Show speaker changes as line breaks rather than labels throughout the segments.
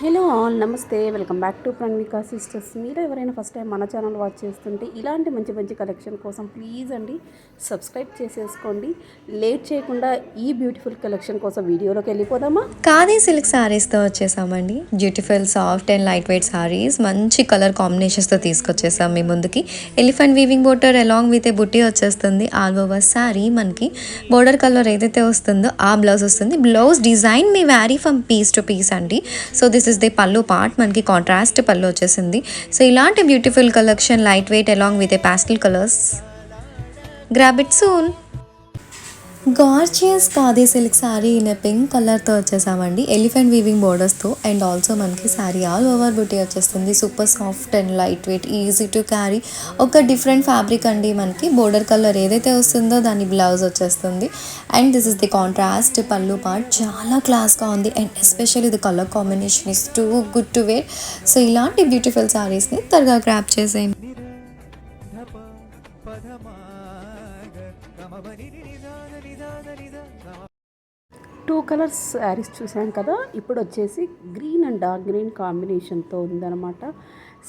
Hello all నమస్తే. Welcome back to Pranavika sisters. మీరు ఎవరైనా ఫస్ట్ టైం మన ఛానల్ వాచ్ చేస్తుంటే ఇలాంటి మంచి మంచి కలెక్షన్ కోసం ప్లీజ్ అండి సబ్స్క్రైబ్ చేసేసుకోండి. లేట్ చేయకుండా ఈ బ్యూటిఫుల్ కలెక్షన్ కోసం వీడియోలోకి వెళ్ళిపోదామా?
కాదే సిల్క్ శారీస్తో వచ్చేసామండి. Beautiful soft and light weight saris మంచి కలర్ కాంబినేషన్స్తో తీసుకొచ్చేసాం మీ ముందుకి. Elephant weaving border along with a butti వచ్చేస్తుంది. ఆల్ ఓవర్ శారీ మనకి బోర్డర్ కలర్ ఏదైతే వస్తుందో ఆ బ్లౌజ్ వస్తుంది. Blouse design me vary from piece to piece అండి. So this is the pallu part మనకి కాంట్రాస్ట్ పళ్ళు వచ్చేసింది. సో ఇలాంటి beautiful collection light weight along with a pastel colours grab it soon gorgeous khadi silk sari in pink కలర్తో వచ్చేసామండి. Elephant weaving బోర్డర్స్తో and also మనకి sari all over buti వచ్చేస్తుంది. Super soft and light weight easy to carry ఒక different fabric అండి మనకి. Border colour ఏదైతే వస్తుందో దాని బ్లౌజ్ వచ్చేస్తుంది. And this is the contrast pallu part చాలా క్లాస్గా ఉంది. And especially the colour combination is too good to wear so ఇలాంటి బ్యూటిఫుల్ శారీస్ని త్వరగా గ్రాప్ చేసేయండి.
టూ కలర్స్ శారీస్ చూసాం కదా ఇప్పుడు వచ్చేసి గ్రీన్ అండ్ డార్క్ గ్రీన్ కాంబినేషన్తో ఉందన్నమాట.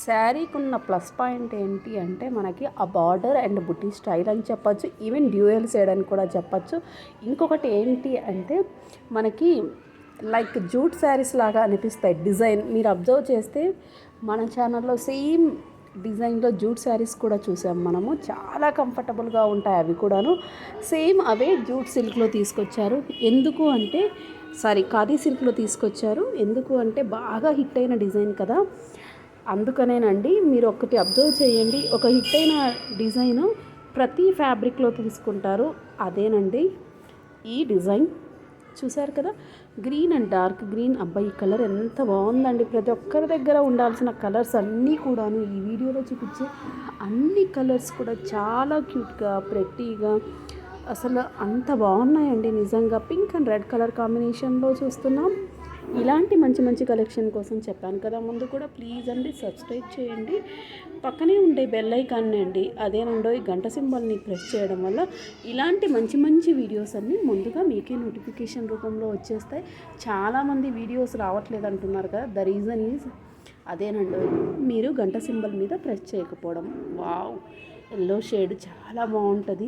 శారీకి ఉన్న ప్లస్ పాయింట్ ఏంటి అంటే మనకి ఆ బార్డర్ అండ్ బుటీ స్టైల్ అని చెప్పచ్చు ఈవెన్ డ్యూయల్ సైడ్ అని కూడా చెప్పచ్చు. ఇంకొకటి ఏంటి అంటే మనకి లైక్ జూట్ శారీస్ లాగా అనిపిస్తాయి డిజైన్. మీరు అబ్జర్వ్ చేస్తే మన ఛానల్లో సేమ్ డిజైన్లో జూట్ శారీస్ కూడా చూసాం మనము. చాలా కంఫర్టబుల్గా ఉంటాయి అవి కూడాను. సేమ్ అవే జూట్ సిల్క్లో తీసుకొచ్చారు. ఎందుకు అంటే సారీ ఖాదీ సిల్క్లో తీసుకొచ్చారు. ఎందుకు అంటే బాగా హిట్ అయిన డిజైన్ కదా. అందుకనేనండి మీరు ఒకటి అబ్జర్వ్ చేయండి. ఒక హిట్ అయిన డిజైన్ ప్రతి ఫ్యాబ్రిక్లో తీసుకుంటారు. అదేనండి ఈ డిజైన్. చూసారు కదా? Green and dark green. అబ్బాయి కలర్ ఎంత బాగుందండి. ప్రతి ఒక్కరి దగ్గర ఉండాల్సిన కలర్స్ అన్నీ కూడాను ఈ వీడియోలో చూపించే అన్ని కలర్స్ కూడా చాలా క్యూట్గా ప్రెట్టీగా అసలు అంత బాగున్నాయండి నిజంగా. పింక్ అండ్ రెడ్ కలర్ కాంబినేషన్లో చూస్తున్నాం. ఇలాంటి మంచి మంచి కలెక్షన్ కోసం చెప్పాను కదా ముందు కూడా ప్లీజ్ అండి సబ్స్క్రైబ్ చేయండి. పక్కనే ఉండే బెల్ ఐకాన్ని అండి అదేనండో ఈ గంట సింబల్ని ప్రెస్ చేయడం వల్ల ఇలాంటి మంచి మంచి వీడియోస్ అన్నీ ముందుగా మీకే నోటిఫికేషన్ రూపంలో వచ్చేస్తాయి. చాలామంది వీడియోస్ రావట్లేదు అంటున్నారు కదా ద రీజన్ ఈజ్ అదేనండి మీరు గంట సింబల్ మీద ప్రెస్ చేయకపోవడం. వావ్! ఎల్లో షేడ్ చాలా బాగుంటుంది.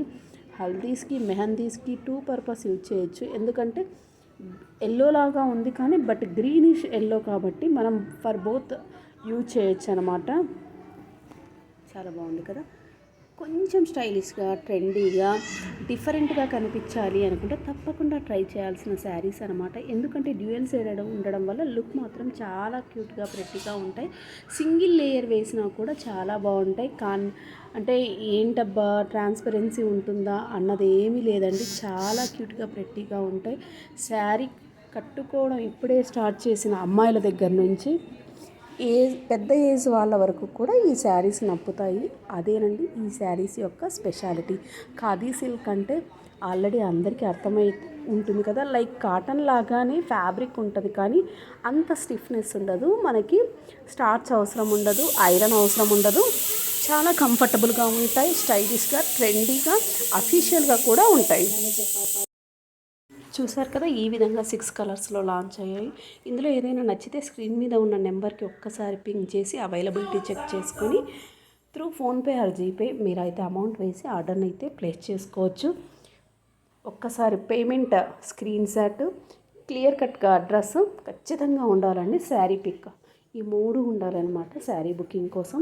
హల్దీస్కి మెహందీస్కి టూ పర్పస్ యూజ్ చేయొచ్చు. ఎందుకంటే ఎల్లో లాగా ఉంది కానీ బట్ గ్రీనిష్ ఎల్లో కాబట్టి మనం ఫర్ బోత్ యూజ్ చేయొచ్చు అనమాట చాలా బాగుంది కదా? కొంచెం స్టైలిష్గా ట్రెండీగా డిఫరెంట్గా కనిపించాలి అనుకుంటే తప్పకుండా ట్రై చేయాల్సిన శారీస్ అనమాట ఎందుకంటే డ్యూయల్ సైడ్ ఉండడం వల్ల లుక్ మాత్రం చాలా క్యూట్గా ప్రెట్టిగా ఉంటాయి. సింగిల్ లేయర్ వేసినా కూడా చాలా బాగుంటాయి. కాన్ అంటే ఏంటబ్బా ట్రాన్స్పరెన్సీ ఉంటుందా అన్నది ఏమీ లేదండి. చాలా క్యూట్గా ప్రెట్టిగా ఉంటాయి. శారీ కట్టుకోవడం ఇప్పుడే స్టార్ట్ చేసిన అమ్మాయిల దగ్గర నుంచి ఏజ్ పెద్ద ఏజ్ వాళ్ళ వరకు కూడా ఈ శారీస్ నప్పుతాయి. అదేనండి ఈ శారీస్ యొక్క స్పెషాలిటీ. ఖాదీ సిల్క్ అంటే ఆల్రెడీ అందరికీ అర్థమై ఉంటుంది కదా లైక్ కాటన్ లాగానే ఫ్యాబ్రిక్ ఉంటుంది కానీ అంత స్టిఫ్నెస్ ఉండదు. మనకి స్టార్చ్ అవసరం ఉండదు ఐరన్ అవసరం ఉండదు. చాలా కంఫర్టబుల్గా ఉంటాయి స్టైలిష్గా ట్రెండీగా అఫీషియల్గా కూడా ఉంటాయి. చూసారు కదా ఈ విధంగా సిక్స్ కలర్స్లో లాంచ్ అయ్యాయి. ఇందులో ఏదైనా నచ్చితే స్క్రీన్ మీద ఉన్న నెంబర్కి ఒక్కసారి పింక్ చేసి అవైలబిలిటీ చెక్ చేసుకొని త్రూ ఫోన్పే ఆర్ జీపే మీరైతే అమౌంట్ వేసి ఆర్డర్ని అయితే ప్లేస్ చేసుకోవచ్చు. ఒక్కసారి పేమెంట్ స్క్రీన్ షాట్ క్లియర్ కట్గా అడ్రస్ ఖచ్చితంగా ఉండాలండి శారీ పిక్ ఈ మూడు ఉండాలన్నమాట శారీ బుకింగ్ కోసం.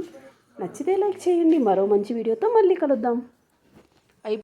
నచ్చితే లైక్ చేయండి మరో మంచి వీడియోతో మళ్ళీ కలుద్దాం.